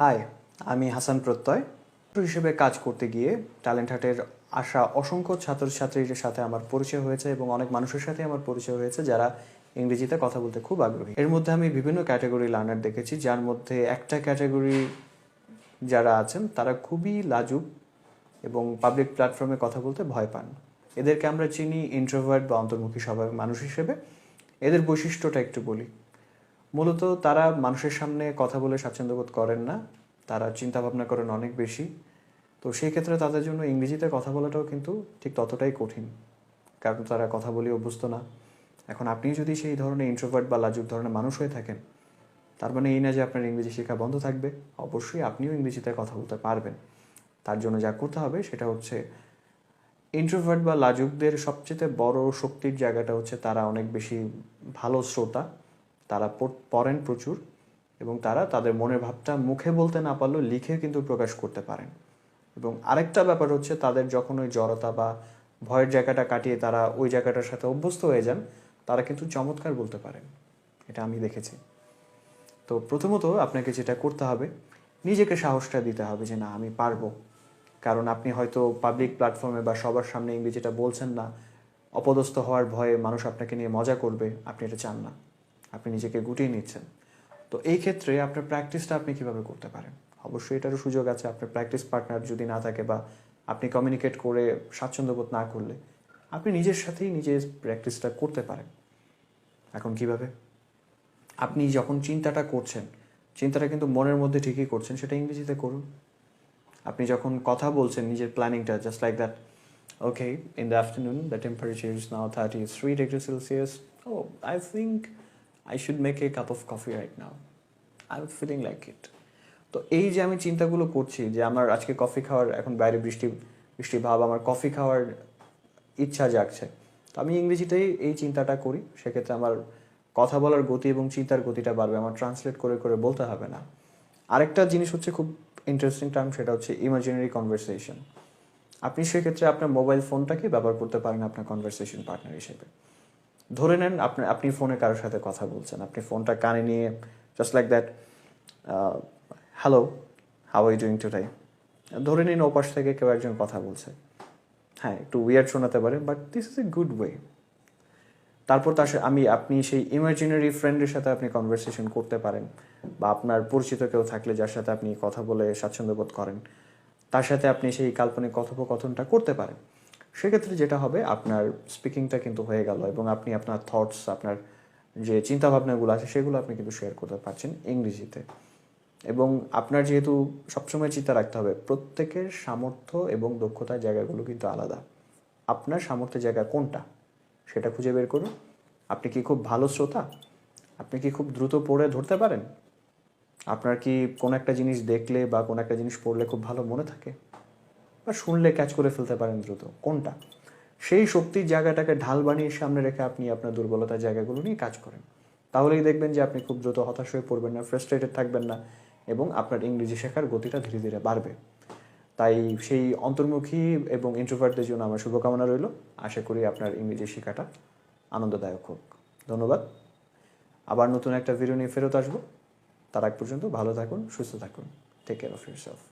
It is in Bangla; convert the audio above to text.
হাই আমি হাসান প্রত্যয়। হিসেবে কাজ করতে গিয়ে ট্যালেন্ট হাটের আসা অসংখ্য ছাত্রছাত্রীর সাথে আমার পরিচয় হয়েছে এবং অনেক মানুষের সাথে আমার পরিচয় হয়েছে যারা ইংরেজিতে কথা বলতে খুব আগ্রহী। এর মধ্যে আমি বিভিন্ন ক্যাটাগরি লার্নার দেখেছি, যার মধ্যে একটা ক্যাটাগরি যারা আছেন, তারা খুবই লাজুক এবং পাবলিক প্ল্যাটফর্মে কথা বলতে ভয় পান। এদেরকে আমরা চিনি ইন্ট্রোভার্ট বা অন্তর্মুখী স্বভাবের মানুষ হিসেবে। এদের বৈশিষ্ট্যটা একটু বলি। মূলত তারা মানুষের সামনে কথা বলে স্বাচ্ছন্দ্য বোধ করেন না। তারা চিন্তা ভাবনা করেন অনেক বেশি। তো সেই ক্ষেত্রে তাদের জন্য ইংরেজিতে কথা বলাটাও কিন্তু ঠিক ততটাই কঠিন। কারণ তারা কথা বলে অভ্যস্ত না। এখন আপনি যদি সেই ধরনের ইন্ট্রোভার্ট বা লাজুক ধরনের মানুষ হয়ে থাকেন, তার মানে এই না যে আপনার ইংরেজি শেখা বন্ধ থাকবে, অবশ্যই আপনিও ইংরেজিতে কথা বলতে পারবেন। তার জন্য যা করতে হবে সেটা হচ্ছে ইন্ট্রোভার্ট বা লাজুকদের সবচেয়ে বড় শক্তির জায়গাটা হচ্ছে তারা অনেক বেশি ভালো শ্রোতা। তারা পড়েন প্রচুর এবং তারা তাদের মনের ভাবটা মুখে বলতে না পারলেও লিখে কিন্তু প্রকাশ করতে পারেন। এবং আরেকটা ব্যাপার হচ্ছে তাদের যখন ওই জড়তা বা ভয়ের জায়গাটা কাটিয়ে তারা ওই জায়গাটার সাথে অভ্যস্ত হয়ে যান, তারা কিন্তু চমৎকার বলতে পারেন। এটা আমি দেখেছি। তো প্রথমত আপনাকে যেটা করতে হবে, নিজেকে সাহসটা দিতে হবে যে না, আমি পারব। কারণ আপনি হয়তো পাবলিক প্ল্যাটফর্মে বা সবার সামনে ইংরেজিটা বলছেন না, অপদস্থ হওয়ার ভয়ে মানুষ আপনাকে নিয়ে মজা করবে, আপনি এটা চান না। আপনি নিজেকে গুটিয়ে নিচ্ছেন। তো এই ক্ষেত্রে আপনার প্র্যাকটিসটা আপনি কীভাবে করতে পারেন? অবশ্যই এটারও সুযোগ আছে, আপনার প্র্যাকটিস পার্টনার যদি না থাকে বা আপনি কমিউনিকেট করে স্বাচ্ছন্দ্যবোধ না করলে, আপনি নিজের সাথেই নিজের প্র্যাকটিসটা করতে পারেন। এখন কীভাবে? আপনি যখন চিন্তাটা করছেন, চিন্তাটা কিন্তু মনের মধ্যে ঠিকই করছেন, সেটা ইংরেজিতে করুন। আপনি যখন কথা বলছেন নিজের প্ল্যানিংটা just like that okay in the afternoon the temperature is now thirty three degree Celsius oh I think I should make a cup of coffee right now I am feeling like it তো এই যে আমি চিন্তাগুলো করছি যে আমার আজকে কফি খাওয়ার, এখন বাইরে বৃষ্টি বৃষ্টি ভাব, আমার কফি খাওয়ার ইচ্ছা জাগছে। তো আমি ইংরেজিতেই এই চিন্তাটা করি। সেক্ষেত্রে আমার কথা বলার গতি এবং চিন্তার গতিটা বাড়বে। আমার ট্রান্সলেট করে করে বলতে হবে না। আরেকটা জিনিস হচ্ছে খুব ইন্টারেস্টিং টার্ম সেটা হচ্ছে ইমাজিনারি কনভারসেশন আপনি সেক্ষেত্রে আপনার মোবাইল ফোনটাকে ব্যবহার করতে পারেন আপনার কনভারসেশন পার্টনার হিসেবে। ধরে নেন আপনি আপনি ফোনে কারোর সাথে কথা বলছেন। আপনি ফোনটা কানে নিয়ে just like that hello how are you doing today ধরে নিন ওপাশ থেকে কেউ একজন কথা বলছে। হ্যাঁ একটু উইয়ার্ড শোনাতে পারে but this is a good way তারপর তার আমি, আপনি সেই ইমাজিনারি ফ্রেন্ডের সাথে আপনি কনভারসেশন করতে পারেন, বা আপনার পরিচিত কেউ থাকলে যার সাথে আপনি কথা বলে স্বাচ্ছন্দ্য বোধ করেন, তার সাথে আপনি সেই কাল্পনিক কথোপকথনটা করতে পারেন। সেক্ষেত্রে যেটা হবে, আপনার স্পিকিংটা কিন্তু হয়ে গেল এবং আপনি আপনার থটস আপনার যে চিন্তাভাবনাগুলো আছে, সেগুলো আপনি কিন্তু শেয়ার করতে পারছেন ইংরেজিতে। এবং আপনার যেহেতু সবসময় চিন্তা রাখতে হবে, প্রত্যেকের সামর্থ্য এবং দক্ষতার জায়গাগুলো কিন্তু আলাদা। আপনার সামর্থ্যের জায়গা কোনটা? সেটা খুঁজে বের করুন। আপনি কি খুব ভালো শ্রোতা? আপনি কি খুব দ্রুত পড়ে ধরতে পারেন? আপনার কি কোনো একটা জিনিস দেখলে বা কোনো একটা জিনিস পড়লে খুব ভালো মনে থাকে? বা শুনলে ক্যাচ করে ফেলতে পারেন দ্রুত। কোনটা? সেই শক্তির জায়গাটাকে ঢাল বানিয়ে সামনে রেখে আপনি আপনার দুর্বলতার জায়গাগুলো নিয়ে কাজ করেন। তাহলেই দেখবেন যে আপনি খুব দ্রুত হতাশ হয়ে পড়বেন না ফ্রাস্ট্রেটেড থাকবেন না এবং আপনার ইংরেজি শেখার গতিটা ধীরে ধীরে বাড়বে। তাই সেই অন্তর্মুখী এবং ইন্ট্রোভার্টদের জন্য আমার শুভকামনা রইল। আশা করি আপনার ইংরেজি শেখাটা আনন্দদায়ক হোক। ধন্যবাদ। আবার নতুন একটা ভিডিও নিয়ে ফেরত আসব। তার আগ পর্যন্ত ভালো থাকুন, সুস্থ থাকুন। Take care of yourself